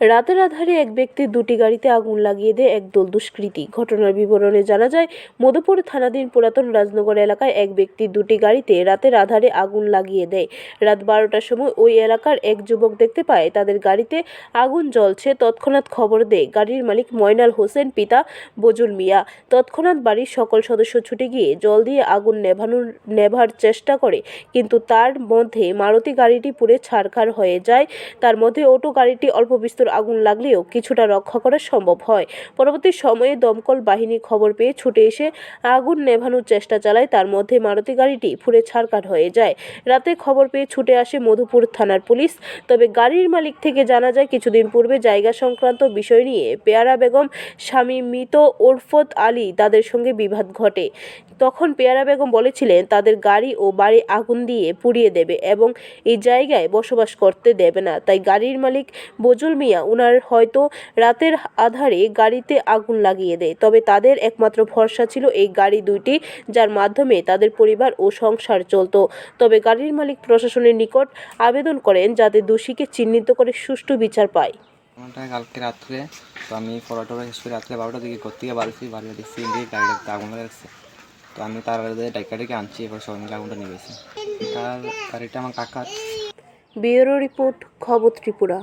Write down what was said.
রাতের আধারে এক ব্যক্তি দুটি গাড়িতে আগুন লাগিয়ে দেয় এক একদল দুষ্কৃতী। ঘটনার বিবরণে জানা যায়, মধুপুর থানাধীন পুরাতন রাজনগর এলাকায় এক ব্যক্তি দুটি গাড়িতে রাতের আধারে আগুন লাগিয়ে দেয়। রাত বারোটার সময় ওই এলাকার এক যুবক দেখতে পায়, তাদের গাড়িতে আগুন জ্বলছে। তৎক্ষণাৎ খবর দেয়, গাড়ির মালিক ময়নাল হোসেন, পিতা বজুল মিয়া। তৎক্ষণাৎ বাড়ির সকল সদস্য ছুটে গিয়ে জল দিয়ে আগুন নেভানোর, নেভার চেষ্টা করে। কিন্তু তার মধ্যে মারুতি গাড়িটি পুড়ে ছারখার হয়ে যায়। তার মধ্যে অটো গাড়িটি অল্প বিস্তর আগুন লাগলেও কিছুটা রক্ষা করা সম্ভব হয়। পরবর্তী সময়ে দমকল বাহিনী খবর পেয়ে ছুটে এসে আগুন নেভানোর চেষ্টা চালায়। তার মধ্যে মারুতি গাড়িটি ফুড়ে ছারখার হয়ে যায়। রাতে খবর পেয়ে ছুটে আসে মধুপুর থানার পুলিশ। তবে গাড়ির মালিক থেকে জানা যায়, কিছুদিন পূর্বে জায়গা সংক্রান্ত বিষয় নিয়ে পেয়ারা বেগম, স্বামী মৃত ওরফত আলী তাদের সঙ্গে বিবাদ ঘটে। তখন পেয়ারা বেগম বলেছিলেন, তাদের গাড়ি ও বাড়ি আগুন দিয়ে পুড়িয়ে দেবে এবং এই জায়গায় বসবাস করতে দেবে না। তাই গাড়ির মালিক বজুল মিয়া উনার হয়তো রাতের আধারে গাড়িতে আগুন লাগিয়ে দেয়। তবে তাদের একমাত্র ভরসা ছিল এই গাড়ি দুইটি যার মাধ্যমে তাদের পরিবার ও সংসার চলতো। তবে গাড়ির মালিক প্রশাসনের নিকট আবেদন করেন যাতে দোষীকে চিহ্নিত করে সুষ্ঠু বিচার পায়। কালকে রাত্রে তো আমি পরোটা শেষ করে রাত্রে বারোটার দিকে করতে গিয়ে বাড়িছি বাড়ি দেখছি দিয়ে গাড়িটা আগুন লাগছে তো আমি তার ডাইকা ডেকে আনছি এবার সবাই মিলে আগুনটা নিয়ে গেছি তার গাড়িটা আমার কাকার। ব্যুরো রিপোর্ট খবর ত্রিপুরা।